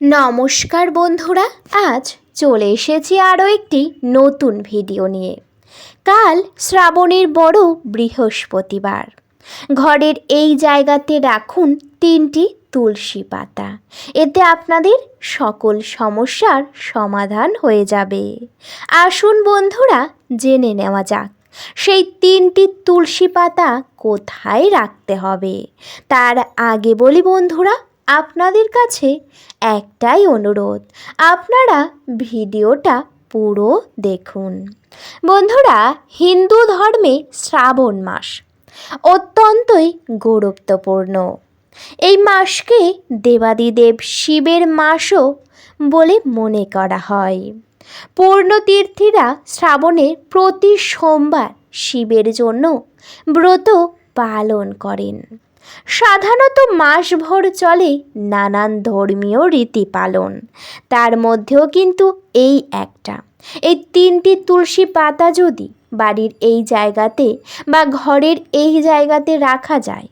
নমস্কার বন্ধুরা, আজ চলে এসেছি আরও একটি নতুন ভিডিও নিয়ে। কাল শ্রাবণের বড় বৃহস্পতিবার। ঘরের এই জায়গাতে রাখুন তিনটি তুলসী পাতা। এতে আপনাদের সকল সমস্যার সমাধান হয়ে যাবে। আসুন বন্ধুরা, জেনে নেওয়া যাক, সেই তিনটি তুলসী পাতা কোথায় রাখতে হবে? তার আগে বলি বন্ধুরা আপনাদের কাছে একটাই অনুরোধ, আপনারা ভিডিওটা পুরো দেখুন। বন্ধুরা, হিন্দু ধর্মে শ্রাবণ মাস অত্যন্তই গুরুত্বপূর্ণ। এই মাসকে দেবাদিদেব শিবের মাসও বলে মনে করা হয়। পূর্ণতীর্থীরা শ্রাবণের প্রতি সোমবার শিবের জন্য ব্রত পালন করেন। সাধারণত মাসভর চলে নানান ধর্মীয় রীতি পালন তার মধ্যেও কিন্তু এই একটা। এই তিনটি তুলসী পাতা যদি বাড়ির এই জায়গাতে বা ঘরের এই জায়গাতে রাখা যায়,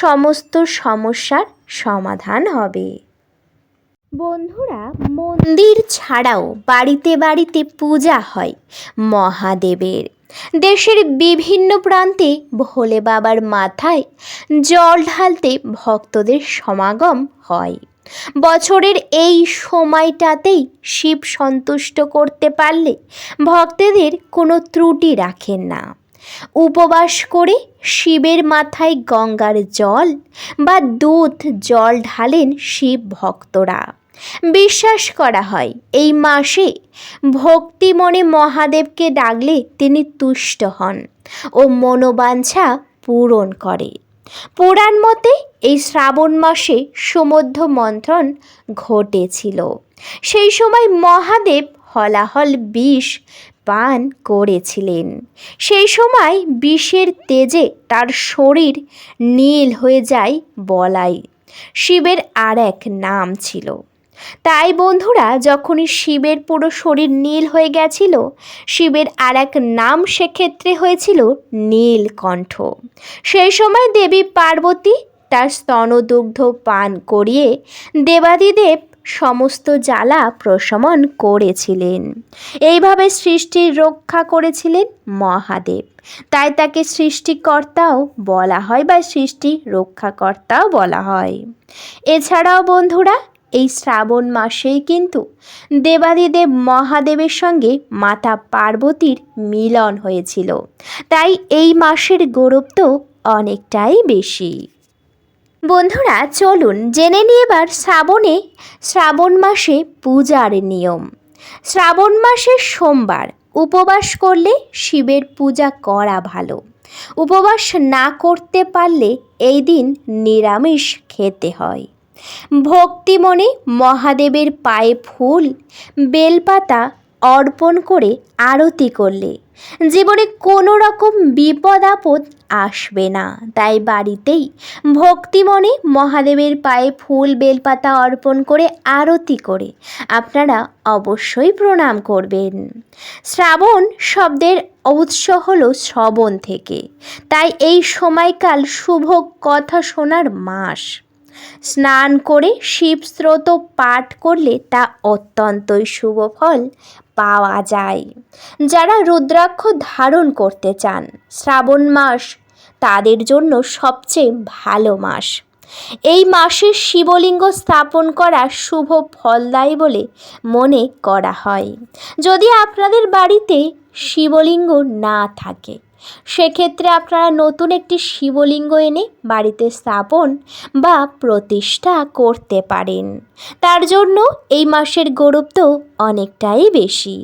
সমস্ত সমস্যার সমাধান হবে। বন্ধুরা, মন্দির ছাড়াও বাড়িতে বাড়িতে পূজা হয় মহাদেবের। দেশের বিভিন্ন প্রান্তে ভোলে বাবার মাথায় জল ঢালতে ভক্তদের সমাগম হয়। বছরের এই সময়টাতেই শিব সন্তুষ্ট করতে পারলে ভক্তদের কোনো ত্রুটি রাখেন না। উপবাস করে শিবের মাথায় গঙ্গার জল বা দুধ জল ঢালেন শিব ভক্তরা। বিশ্বাস করা হয়। এই মাসে ভক্তি মনে মহাদেবকে ডাকলে তিনি তুষ্ট হন ও মনোবাঞ্ছা পূরণ করে। পুরাণ মতে এই শ্রাবণ মাসে সমুদ্র মন্থন ঘটেছিল। সেই সময় মহাদেব হলাহল বিষ পান করেছিলেন। সেই সময় বিষের তেজে তার শরীর নীল হয়ে যায় বলাই। শিবের আর এক নাম ছিল। তাই বন্ধুরা, যখনই শিবের পুরো শরীর নীল হয়ে গেছিল, শিবের আর এক নাম সেক্ষেত্রে হয়েছিল নীলকণ্ঠ। সেই সময় দেবী পার্বতী তার স্তনদুগ্ধ পান করিয়ে দেবাদিদেব সমস্ত জ্বালা প্রশমন করেছিলেন। এইভাবে সৃষ্টির রক্ষা করেছিলেন মহাদেব। তাই তাকে সৃষ্টিকর্তাও বলা হয় বা সৃষ্টি রক্ষাকর্তাও বলা হয়। এছাড়াও বন্ধুরা এই শ্রাবণ মাসেই কিন্তু দেবাদিদেব মহাদেবের সঙ্গে মাতা পার্বতীর মিলন হয়েছিল। তাই এই মাসের গৌরব তো অনেকটাই বেশি। বন্ধুরা, চলুন জেনে নিয়ে এবার শ্রাবণে শ্রাবণ মাসে পূজার নিয়ম। শ্রাবণ মাসের সোমবার, উপবাস করলে শিবের পূজা করা ভালো। উপবাস না করতে পারলে এই দিন নিরামিষ খেতে হয়। ভক্তি মনে মহাদেবের পায়ে ফুল, বেলপাতা অর্পণ করে আরতি করলে জীবনে কোনো রকম বিপদ আপদ আসবে না। তাই বাড়িতেই ভক্তি মহাদেবের পায়ে ফুল, বেলপাতা অর্পণ করে আরতি করে আপনারা অবশ্যই প্রণাম করবেন। শ্রাবণ শব্দের উৎস হল শ্রবণ থেকে। তাই এই সময়কাল শুভ কথা শোনার মাস। স্নান করে শিব স্রোত পাঠ করলে তা অত্যন্তই শুভ ফল পাওয়া যায়। যারা রুদ্রাক্ষ ধারণ করতে চান, শ্রাবণ মাস তাদের জন্য সবচেয়ে ভালো মাস। এই মাসে শিবলিঙ্গ স্থাপন করা শুভ ফলদায়ী বলে মনে করা হয়। যদি আপনাদের বাড়িতে শিবলিঙ্গ না থাকে সেক্ষেত্রে আপনারা নতুন একটি শিবলিঙ্গ এনে বাড়িতে স্থাপন বা প্রতিষ্ঠা করতে পারেন। তার জন্য এই মাসের গুরুত্ব অনেকটাই বেশি।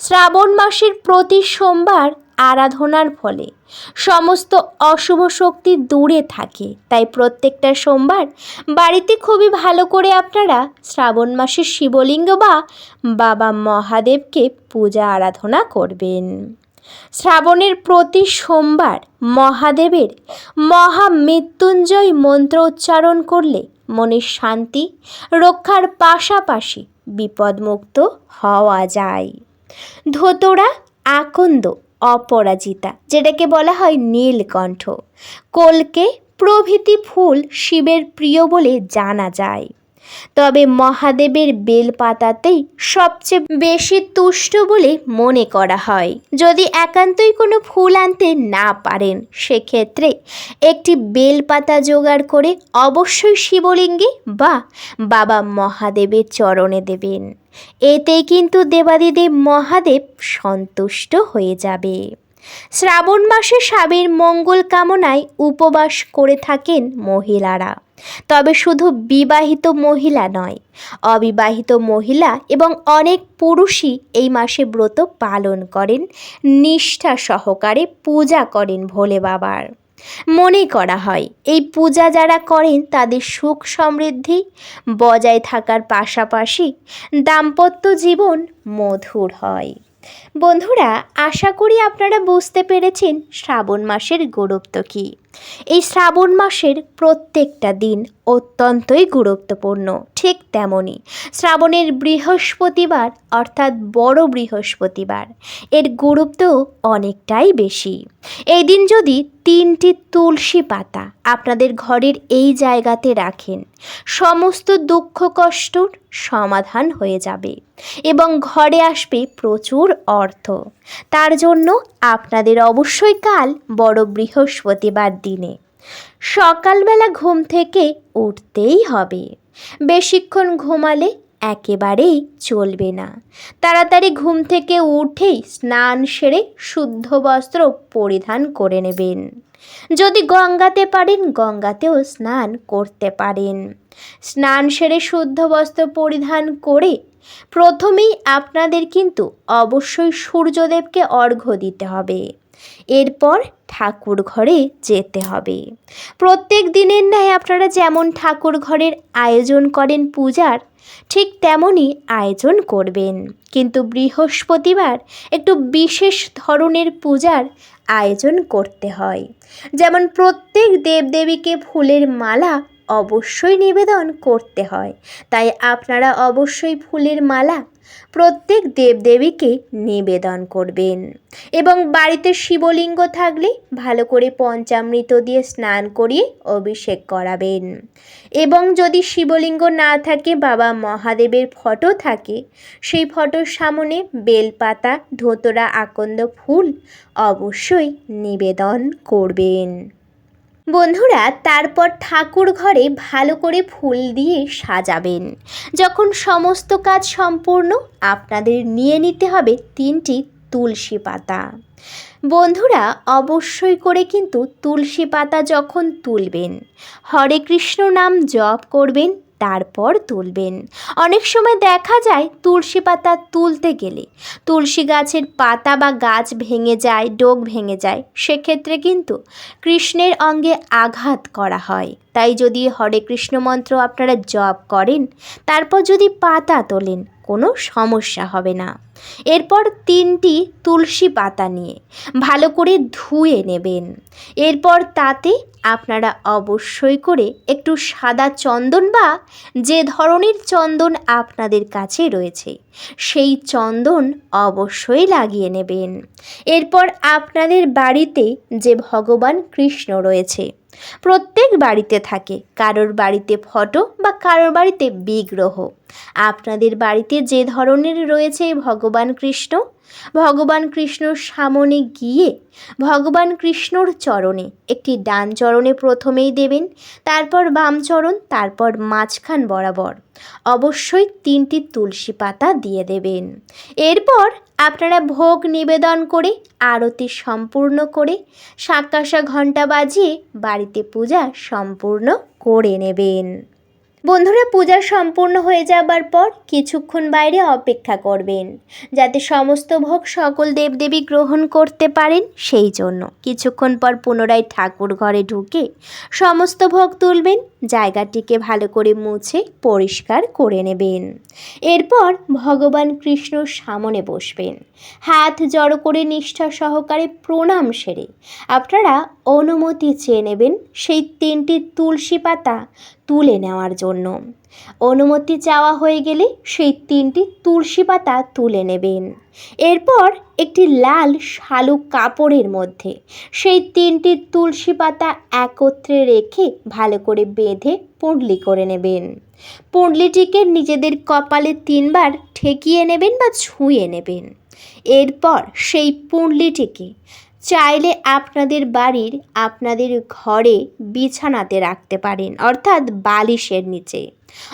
শ্রাবণ মাসের প্রতি সোমবার আরাধনার ফলে সমস্ত অশুভ শক্তি দূরে থাকে। তাই প্রত্যেকটা সোমবার বাড়িতে খুবই ভালো করে আপনারা শ্রাবণ মাসের শিবলিঙ্গ বা বাবা মহাদেবকে পূজা আরাধনা করবেন। শ্রাবণের প্রতি সোমবার মহাদেবের মহামৃত্যুঞ্জয় মন্ত্র উচ্চারণ করলে মনের শান্তি, রক্ষার পাশাপাশি বিপদমুক্ত হওয়া যায়। ধোতরা আকন্দ অপরাজিতা যেটাকে বলা হয় নীলকণ্ঠ, কলকে প্রভৃতি ফুল শিবের প্রিয় বলে জানা যায়। তবে মহাদেবের বেলপাতাতেই সবচেয়ে বেশি তুষ্ট বলে মনে করা হয়। যদি একান্তই কোনো ফুল আনতে না পারেন, সেক্ষেত্রে একটি বেলপাতা জোগাড় করে অবশ্যই শিবলিঙ্গে বা বাবা মহাদেবের চরণে দেবেন। এতেই কিন্তু দেবাদিদেব মহাদেব সন্তুষ্ট হয়ে যাবে। শ্রাবণ মাসে স্বামীর মঙ্গল কামনায় উপবাস করে থাকেন মহিলারা। তবে শুধু বিবাহিত মহিলা নয়, অবিবাহিত মহিলা এবং অনেক পুরুষই এই মাসে ব্রত পালন করেন, নিষ্ঠা সহকারে পূজা করেন ভোলে বাবার। মনে করা হয়, এই পূজা যারা করেন তাদের সুখ সমৃদ্ধি, বজায় থাকার পাশাপাশি দাম্পত্য জীবন মধুর হয়। বন্ধুরা, আশা করি আপনারা বুঝতে পেরেছেন শ্রাবণ মাসের গুরুত্ব কী। এই শ্রাবণ মাসের প্রত্যেকটা দিন। অত্যন্তই গুরুত্বপূর্ণ, ঠিক তেমনই শ্রাবণের বৃহস্পতিবার অর্থাৎ বড় বৃহস্পতিবার, এর গুরুত্ব অনেকটাই বেশি। এই দিন যদি তিনটি তুলসী পাতা আপনাদের ঘরের এই জায়গাতে রাখেন, সমস্ত দুঃখ কষ্টর সমাধান হয়ে যাবে এবং ঘরে আসবে প্রচুর অর্থ। তার জন্য আপনাদের অবশ্যই কাল বড় বৃহস্পতিবার দিনে সকালবেলা ঘুম থেকে উঠতেই হবে। বেশিক্ষণ ঘুমালে একেবারেই চলবে না। তাড়াতাড়ি ঘুম থেকে উঠেই স্নান সেরে শুদ্ধ বস্ত্র পরিধান করে নেবেন। যদি গঙ্গাতে পারেন, গঙ্গাতেও স্নান করতে পারেন। স্নান সেরে শুদ্ধ বস্ত্র পরিধান করে প্রথমেই আপনাদের কিন্তু অবশ্যই সূর্যদেবকে অর্ঘ্য দিতে হবে। এরপর ঠাকুর ঘরে যেতে হবে। প্রত্যেক দিনের ন্যায় আপনারা যেমন ঠাকুর ঘরের আয়োজন করেন পূজার, ঠিক তেমনই আয়োজন করবেন। কিন্তু বৃহস্পতিবার একটু বিশেষ ধরনের পূজার আয়োজন করতে হয়। যেমন প্রত্যেক দেবদেবীকে ফুলের মালা অবশ্যই নিবেদন করতে হয়। তাই আপনারা অবশ্যই ফুলের মালা প্রত্যেক দেবদেবীকে নিবেদন করবেন। এবং বাড়িতে শিবলিঙ্গ থাকলে ভালো করে পঞ্চামৃত দিয়ে স্নান করিয়ে অভিষেক করাবেন। এবং যদি শিবলিঙ্গ না থাকে, বাবা মহাদেবের ফটো থাকে, সেই ফটোর সামনে বেলপাতা, ধোতরা, আকন্দ ফুল অবশ্যই নিবেদন করবেন। বন্ধুরা, তারপর ঠাকুর ঘরে ভালো করে ফুল দিয়ে সাজাবেন। যখন সমস্ত কাজ সম্পূর্ণ, আপনাদের নিয়ে নিতে হবে তিনটি তুলসী পাতা। বন্ধুরা, অবশ্যই করে কিন্তু তুলসী পাতা যখন তুলবেন, হরে কৃষ্ণ নাম জপ করবেন তারপর তুলবেন। অনেক সময় দেখা যায় তুলসী পাতা তুলতে গেলে তুলসী গাছের পাতা বা গাছ ভেঙে যায়, ডোক ভেঙে যায়, সেক্ষেত্রে কিন্তু কৃষ্ণের অঙ্গে আঘাত করা হয়। তাই যদি হরে কৃষ্ণ মন্ত্র আপনারা জপ করেন, তারপর যদি পাতা তোলেন, কোনো সমস্যা হবে না। এরপর তিনটি তুলসী পাতা নিয়ে ভালো করে ধুয়ে নেবেন। এরপর তাতে আপনারা অবশ্যই করে একটু সাদা চন্দন বা যে ধরনের চন্দন আপনাদের কাছে রয়েছে, সেই চন্দন অবশ্যই লাগিয়ে নেবেন। এরপর আপনাদের বাড়িতে যে ভগবান কৃষ্ণ রয়েছে প্রত্যেক বাড়িতে থাকে। কারোর বাড়িতে ফটো বা কারোর বাড়িতে বিগ্রহ। আপনাদের বাড়িতে যে ধরনের রয়েছে ভগবান কৃষ্ণ ভগবান কৃষ্ণর সামনে গিয়ে ভগবান কৃষ্ণর চরণে, একটি ডান চরণে প্রথমেই দেবেন, তারপর বাম চরণ, তারপর মাঝখান বরাবর। অবশ্যই তিনটি তুলসী পাতা দিয়ে দেবেন। এরপর আপনারা ভোগ নিবেদন করে, আরতি সম্পূর্ণ করে, সাকাশা ঘণ্টা বাজিয়ে বাড়িতে পূজা সম্পূর্ণ করে নেবেন। বন্ধুরা, পূজা সম্পূর্ণ হয়ে যাবার পর কিছুক্ষণ বাইরে অপেক্ষা করবেন, যাতে সমস্ত ভোগ সকল দেবদেবী গ্রহণ করতে পারেন সেই জন্য। কিছুক্ষণ পর পুনরায় ঠাকুর ঘরে ঢুকে সমস্ত ভোগ তুলবেন, জায়গাটিকে ভালো করে মুছে পরিষ্কার করে নেবেন। এরপর ভগবান কৃষ্ণ সামনে বসবেন, হাত জড়ো করে নিষ্ঠা সহকারে প্রণাম সেরে। আপনারা অনুমতি চেয়ে নেবেন, সেই তিনটি তুলসী পাতা তুলে নেওয়ার জন্য। অনুমতি চাওয়া হয়ে গেলে সেই তিনটি তুলসী পাতা তুলে নেবেন। এরপর একটি লাল শালুক কাপড়ের মধ্যে সেই তিনটি তুলসী পাতা একত্রে রেখে ভালো করে বেঁধে পুঁটলি করে নেবেন। পুঁটলিটিকে নিজেদের কপালে তিনবার ঠেকিয়ে নেবেন বা ছুঁয়ে নেবেন। এরপর সেই পুঁটলিটিকে চাইলে আপনাদের বাড়ির আপনাদের ঘরে বিছানাতে রাখতে পারেন, অর্থাৎ বালিশের নিচে।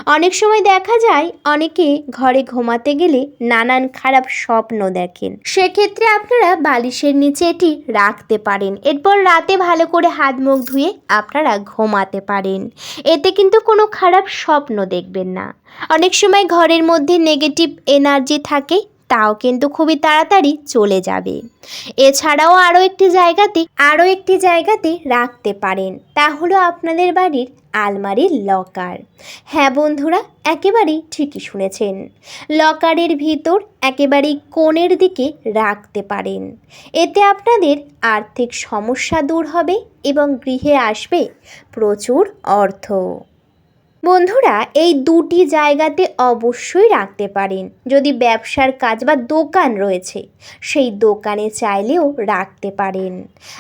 অনেক সময় দেখা যায়, অনেকে ঘরে ঘুমাতে গেলে নানান খারাপ স্বপ্ন দেখেন। সেক্ষেত্রে আপনারা বালিশের নিচে এটি রাখতে পারেন। এরপর রাতে ভালো করে হাত মুখ ধুয়ে আপনারা ঘুমাতে পারেন। এতে কিন্তু কোনো খারাপ স্বপ্ন দেখবেন না। অনেক সময় ঘরের মধ্যে নেগেটিভ এনার্জি থাকে তাও কিন্তু খুবই তাড়াতাড়ি চলে যাবে। এছাড়াও আরও একটি জায়গাতে, আরও একটি জায়গাতে রাখতে পারেন। তা হলো আপনাদের বাড়ির আলমারির লকার। হ্যাঁ বন্ধুরা, একেবারেই ঠিকই শুনেছেন। লকারের ভিতর একেবারেই কোণের দিকে রাখতে পারেন। এতে আপনাদের আর্থিক সমস্যা দূর হবে এবং গৃহে আসবে প্রচুর অর্থ। বন্ধুরা, এই দুটি জায়গাতে অবশ্যই রাখতে পারেন। যদি ব্যবসার কাজ বা দোকান রয়েছে, সেই দোকানে চাইলেও রাখতে পারেন।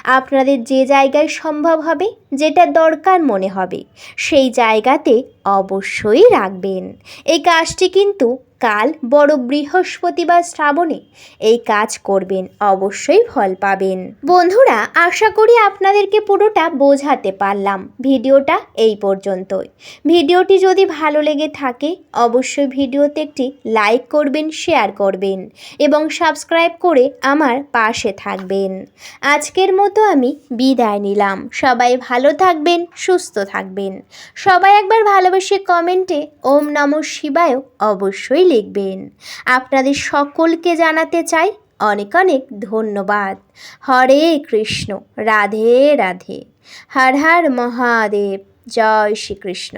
আপনাদের যে জায়গায় সম্ভব হবে, যেটা দরকার মনে হবে, সেই জায়গাতে অবশ্যই রাখবেন। এই কাজটি কিন্তু কাল বড় বৃহস্পতিবার শ্রাবণে এই কাজ করবেন, অবশ্যই ফল পাবেন। বন্ধুরা, আশা করি আপনাদেরকে পুরোটা বোঝাতে পারলাম। ভিডিওটা এই পর্যন্তই। ভিডিওটি যদি ভালো লেগে থাকে, অবশ্যই ভিডিওতে একটি লাইক করবেন, শেয়ার করবেন এবং সাবস্ক্রাইব করে আমার পাশে থাকবেন। আজকের মতো আমি বিদায় নিলাম। সবাই ভালো থাকবেন, সুস্থ থাকবেন। সবাই একবার ভালোবেসে কমেন্টে ওম নম শিবায় অবশ্যই লিখবেন। আপনাদের সকলকে জানাতে চাই অনেক অনেক ধন্যবাদ। হরে কৃষ্ণ, রাধে রাধে। হর হর মহাদেব, জয় শ্রীকৃষ্ণ।